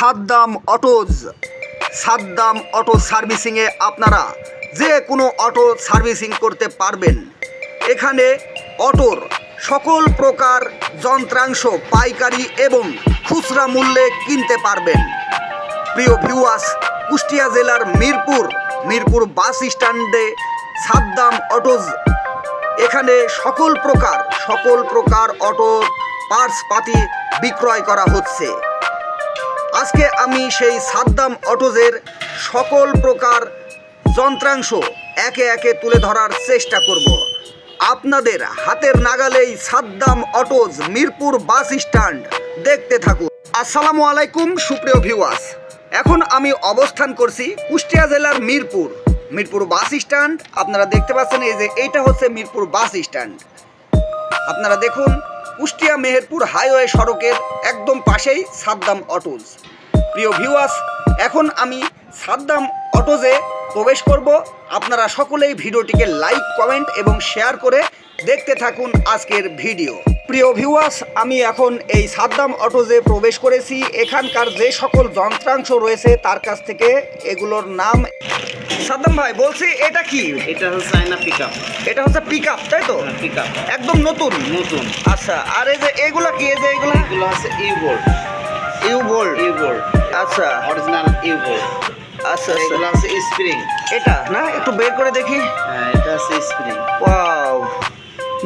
Saddam autos. Saddam auto সার্ভিসিংয়ে আপনারা যে কোনো অটো সার্ভিসিং করতে পারবেন। এখানে অটোর সকল প্রকার যন্ত্রাংশ, পাইকারি এবং খুচরা মূল্যে কিনতে পারবেন। প্রিয় ভিউয়ার্স কুষ্টিয়া জেলার মিরপুর মিরপুর বাস স্ট্যান্ডে সাদ্দাম অটোজ। এখানে সকল প্রকার সকল প্রকার অটো পার্টস পাতি বিক্রয় করা হচ্ছে। আজকে আমি সেই সাদ্দাম অটোজের সকল প্রকার যন্ত্রাংশ একে একে তুলে ধরার চেষ্টা করব। আপনাদের হাতের নাগালেই Saddam autos Mirpur bus stand দেখতে থাকুন। আসসালামু আলাইকুম, সুপ্রিয় ভিউয়ার্স। এখন আমি অবস্থান করছি কুষ্টিয়া জেলার মিরপুর। মিরপুর বাস স্ট্যান্ড, আপনারা দেখতে পাচ্ছেন এই যে এইটা হচ্ছে মিরপুর বাস স্ট্যান্ড। আপনারা দেখুন কুষ্টিয়া মেহেরপুর হাইওয়ে সড়কের একদম পাশেই সাদ্দাম অটোজ। প্রিয় ভিউয়ার্স এখন আমি সাদ্দাম অটোজে প্রবেশ করব। আপনারা সকলেই ভিডিওটিকে লাইক কমেন্ট এবং শেয়ার করে দেখতে থাকুন আজকের ভিডিও প্রিয় ভিউয়ার্স আমি এখন এই সাদ্দাম অটোজে প্রবেশ করেছি এখানকার যে সকল যন্ত্রাংশ রয়েছে তার কাছ থেকে এগুলোর নাম। সাদ্দাম ভাই বলছি এটা কি? এটা হচ্ছে চায়না পিক আপ এটা হচ্ছে পিক আপ তাই তো? পিক আপ একদম নতুন? নতুন। আচ্ছা আর এই যে এগুলা কি? এই যে এগুলা? এগুলো হচ্ছে ইউবোল্ড ইউ বোল্ড ইউবোল্ড আচ্ছা। অরিজিনাল ইউবোল্ড আচ্ছা এগুলো আচ্ছা হচ্ছে স্প্রিং এটা না? একটু বের করে দেখি। হ্যাঁ এটা হচ্ছে স্প্রিং ওয়াও!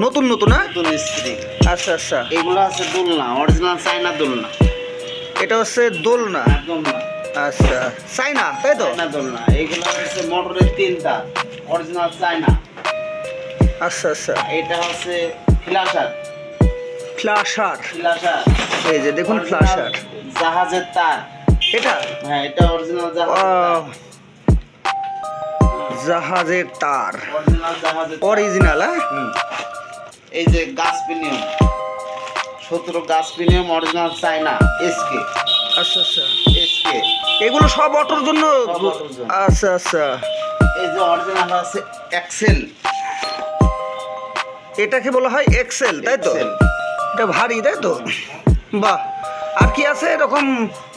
নতুন নতুন না? নতুন স্প্রিং আচ্ছা আচ্ছা। এগুলো হচ্ছে দোলনা অরিজিনাল চায়না দোলনা। এটা হচ্ছে দোলনা? একদম আচ্ছা। চাইনা তাই তো? চায়না দোলনা এগুলো হচ্ছে মোটরের তিনটা অরিজিনাল চায়না। আচ্ছা আচ্ছা। এটা হচ্ছে ফ্ল্যাশার ফ্লাশার ফ্ল্যাশার এই যে দেখুন ফ্লাশার জাহাজের তার। এটা? হ্যাঁ এটা অরিজিনাল জাহাজের জাহাজের তার। অরিজিনাল জাহাজের অরিজিনাল হ্যাঁ। এই যে গাছ পিনিয়ম সতেরো গাছ পিনিয়ম অরিজিনাল চায়না এসকে আচ্ছা আচ্ছা। এসকে এগুলো সব অটোর জন্য। আচ্ছা আচ্ছা। এই যে অরিজিনাল আছে এক্সেল এটাকে বলা হয় এক্সেল তাই তো? এটা ভারী তাই তো? বাহ। আর কি আছে এরকম?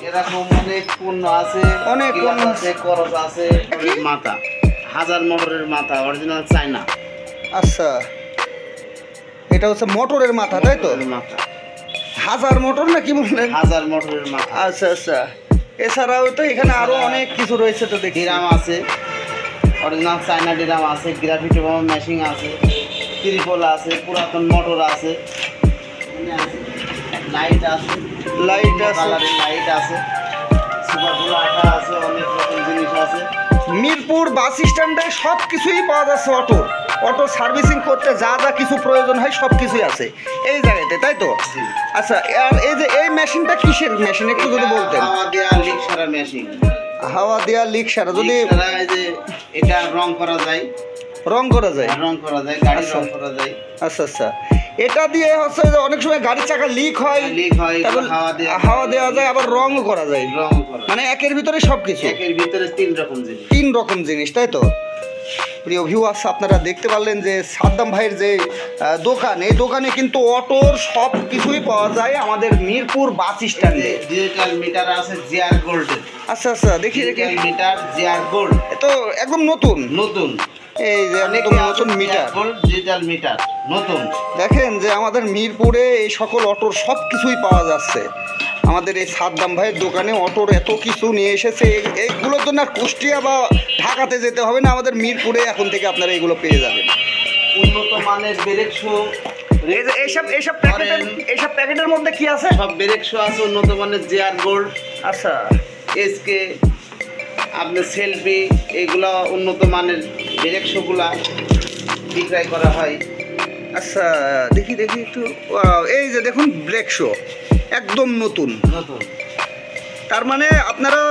এরকম অনেক পণ্য আছে অনেক পণ্য। আছে করস আছে মাথা। হাজার মোটরের মাথা অরিজিনাল চায়না। আচ্ছা। এটা হচ্ছে মোটরের মাথা তাই তো? মাথা। হাজার মোটর না কি বললেন হাজার মোটরের মাথা। আচ্ছা আচ্ছা। এছাড়াও তো এখানে আরও অনেক কিছু রয়েছে তো দেখি ডিরাম আছে অরিজিনাল চায়না ডিরাম আছে গ্রাফিটি মেশিন আছে ত্রিপল আছে পুরাতন মোটর আছে লাইট আছে লাইট আছে। লাইট আছে। সুপারগুলো আছে অনেক রকম জিনিস আছে। মিরপুর বাস স্ট্যান্ডে সব কিছুই পাওয়া যাচ্ছে অটো। অটো সার্ভিসিং করতে যা যা কিছু প্রয়োজন হয় সব কিছুই আছে। এই জায়গাতে তাই তো? আচ্ছা আর এই যে এই মেশিনটা কিসের মেশিন একটু যদি বলতেন? হাওয়া দেওয়া লিক সারা মেশিন। হাওয়া দেওয়া লিক সারা যদি এটা রং করা যায়। রং করা যায়? রং করা যায় গাড়ি আচ্ছা। রং করা যায়। আচ্ছা আচ্ছা। এটা দিয়ে হচ্ছে যে অনেক সময় গাড়ির চাকা লিক হয় লিক হয় হাওয়া দেওয়া যায় আবার রংও করা যায়। রং করা মানে একের ভিতরে সব কিছু একের ভিতরে তিন রকম জিনিস। তিন রকম জিনিস তাই তো? প্রিয় ভিউয়ার্স আপনারা দেখতে পারলেন যে সাদ্দাম ভাইয়ের যে দোকান এই দোকানে কিন্তু অটোর সব কিছুই পাওয়া যায় আমাদের মিরপুর বাস স্ট্যান্ডে। ডিজিটাল মিটার আছে জিআর গোল্ডের আচ্ছা আচ্ছা দেখি দেখি। মিটার জিআর গোল্ড তো একদম নতুন। নতুন। এই যে একদম নতুন মিটার গোল্ড ডিজিটাল মিটার নতুন। দেখেন যে আমাদের মিরপুরে এই সকল অটোর সব কিছুই পাওয়া যাচ্ছে। আমাদের এই সাদ্দাম ভাইয়ের দোকানে অটোর এত কিছু নিয়ে এসেছে। এই- এইগুলোর জন্য আর কুষ্টিয়া বা ঢাকাতে যেতে হবে না আমাদের মিরপুরে এখন থেকে আপনারা এগুলো পেয়ে যাবেন। উন্নত মানের ব্রেক শো এই এইসব এইসব প্যাকেটের এইসব প্যাকেটের মধ্যে কি আছে? সব ব্রেক শো আছে উন্নত মানের জিআর গোল্ড আচ্ছা। এসকে আপনার সেলফি এগুলো উন্নত মানের ব্রেক শোগুলা বিক্রয় করা হয়। আচ্ছা দেখি দেখি একটু। এই যে দেখুন ব্রেক শো। একদম নতুন। নতুন। তার মানে আপনারা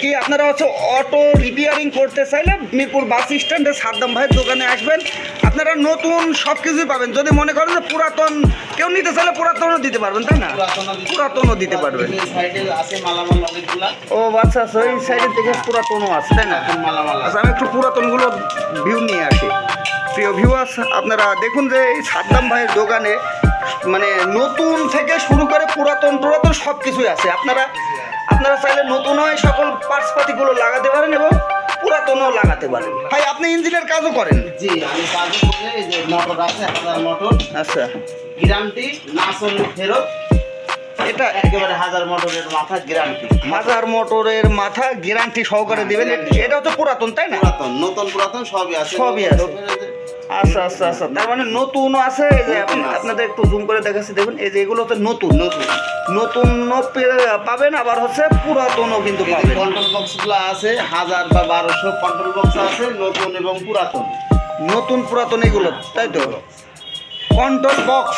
কি আপনারা হচ্ছে অটো রিপেয়ারিং করতে চাইলে মিরপুর বাস স্ট্যান্ডে সাদ্দাম ভাইয়ের দোকানে আসবেন। আপনারা নতুন সব কিছুই পাবেন। যদি মনে করেন যে পুরাতন কেউ নিতে চাইলে পুরাতনও দিতে পারবেন তাই না? পুরাতনও দিতে পারবেন। ও আচ্ছা আচ্ছা ওই সাইডের দিকে পুরাতনও আছে তাই না। আচ্ছা আমি একটু পুরাতনগুলো ভিউ নিয়ে আসি। প্রিয় ভিউয়ার্স আপনারা দেখুন যে এই সাদ্দাম ভাইয়ের দোকানে মানে নতুন থেকে শুরু করে পুরাতন টুরাতন সব কিছুই আছে। আপনারা আপনারা চাইলে নতুন হয় সকল পার্টস পাতিগুলো লাগাতে পারেন এবং পুরাতনও লাগাতে পারেন। ভাই আপনি ইঞ্জিনের কাজও করেন? জি আমি এই যে মোটর আছে হাজার মোটর আচ্ছা। গ্যারান্টি না চললে ফেরত। এটা একেবারে হাজার মোটরের মাথা গ্যারান্টি হাজার মোটরের মাথা গ্যারান্টি সহকারে দিবেন। এটা হচ্ছে পুরাতন তাই না? পুরাতন নতুন পুরাতন সবই আছে। সবই আছে। আচ্ছা আচ্ছা আচ্ছা। তার মানে নতুনও আছে এই যে নতুন। আপনাদের একটু জুম করে দেখাচ্ছি দেখুন এই যে এগুলো তো নতুন। নতুন নতুনও পে- পাবেন আবার হচ্ছে পুরাতনও কিন্তু পাবেন। কন্ট্রোল বক্সগুলো আছে হাজার বা বারোশো কন্ট্রোল বক্স আছে নতুন এবং পুরাতন। নতুন পুরাতন এগুলো তাই তো? কন্ট্রোল বক্স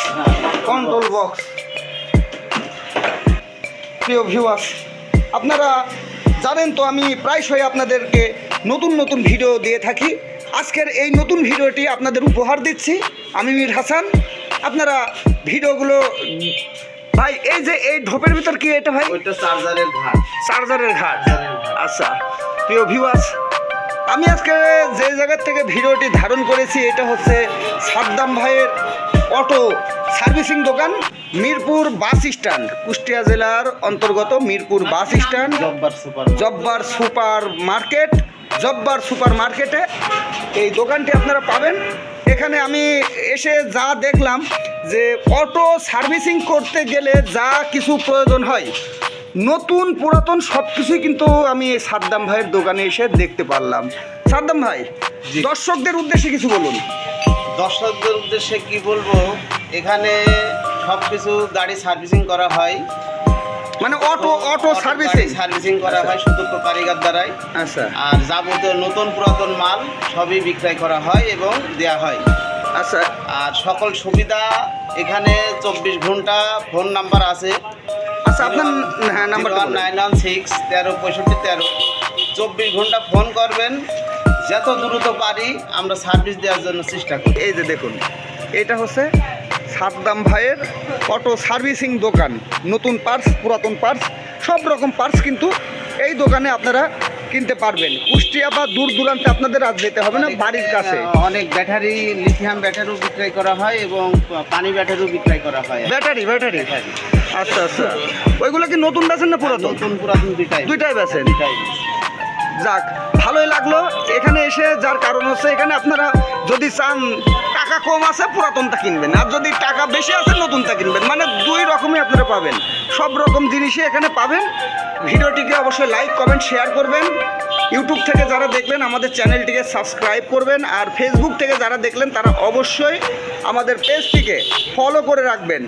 কন্ট্রোল বক্স প্রিয় ভিউয়ার্স আপনারা জানেন তো আমি প্রায়শই আপনাদেরকে নতুন নতুন ভিডিও দিয়ে থাকি। আজকের এই নতুন ভিডিওটি আপনাদের উপহার দিচ্ছি। আমি মীর হাসান। আপনারা ভিডিওগুলো ভাই এই যে এই ঢোপের ভিতর কি এটা ভাই? চার্জারের ঘাট। চার্জারের ঘাট। আচ্ছা প্রিয় ভিউয়ার্স আমি আজকে যে জায়গার থেকে ভিডিওটি ধারণ করেছি এটা হচ্ছে সাদ্দাম ভাইয়ের অটো সার্ভিসিং দোকান মিরপুর বাস স্ট্যান্ড। কুষ্টিয়া জেলার অন্তর্গত Mirpur bus stand Jabbar super Jabbar super market. Jabbar super মার্কেটে এই দোকানটি আপনারা পাবেন। এখানে আমি এসে যা দেখলাম যে অটো সার্ভিসিং করতে গেলে যা কিছু প্রয়োজন হয় নতুন পুরাতন সব কিছুই কিন্তু আমি সাদ্দাম ভাইয়ের দোকানে এসে দেখতে পারলাম। সাদ্দাম ভাই দর্শকদের উদ্দেশ্যে কিছু বলুন। দর্শকদের উদ্দেশ্যে কি বলব এখানে সব কিছু গাড়ি সার্ভিসিং করা হয়। মানে অটো অটো সার্ভিসিং সার্ভিসিং করা হয় শুধু কারিগর দ্বারাই। আচ্ছা। আর যাবতীয় নতুন পুরাতন মাল সবই বিক্রয় করা হয় এবং দেয়া হয়। আচ্ছা। আর সকল সুবিধা এখানে চব্বিশ ঘণ্টা ফোন নাম্বার আছে। আচ্ছা আপনার হ্যাঁ নাম্বারটা বলুন। নাইন ওয়ান সিক্স তেরো পঁয়ষট্টি তেরো। চব্বিশ ঘণ্টা ফোন করবেন। যত দ্রুত পারি আমরা সার্ভিস দেওয়ার জন্য চেষ্টা করি। এই যে দেখুন এটা হচ্ছে সাদ্দাম ভাইয়ের অটো সার্ভিসিং দোকান। নতুন পার্টস পুরাতন পার্টস সব রকম পার্টস কিন্তু এই দোকানে আপনারা কিনতে পারবেন। কুষ্টিয়া বা দূর দূরান্তে আপনাদের আজ যেতে হবে না বাড়ির কাছে। অনেক ব্যাটারি লিথিয়াম ব্যাটারিও বিক্রয় করা হয় এবং পানি ব্যাটারিও বিক্রয় করা হয়। Battery battery. আচ্ছা আচ্ছা। ওইগুলো কি নতুন বেছেন না পুরাতন? নতুন পুরাতন দুইটাই। দুইটাই বেছেন যাক ভালোই লাগল। এখানে এসে যার কারণ হচ্ছে এখানে আপনারা যদি চান, টাকা কম আছে, পুরাতনটা কিনবেন। আর যদি টাকা বেশি আছে, নতুনটা কিনবেন। মানে দুই রকমই আপনারা পাবেন। সব রকম জিনিসই এখানে পাবেন। ভিডিওটিকে অবশ্যই লাইক, কমেন্ট, শেয়ার করবেন। ইউটিউব থেকে যারা দেখলেন, আমাদের চ্যানেলটিকে সাবস্ক্রাইব করবেন। আর ফেসবুক থেকে যারা দেখলেন, তারা অবশ্যই আমাদের পেজটিকে ফলো করে রাখবেন।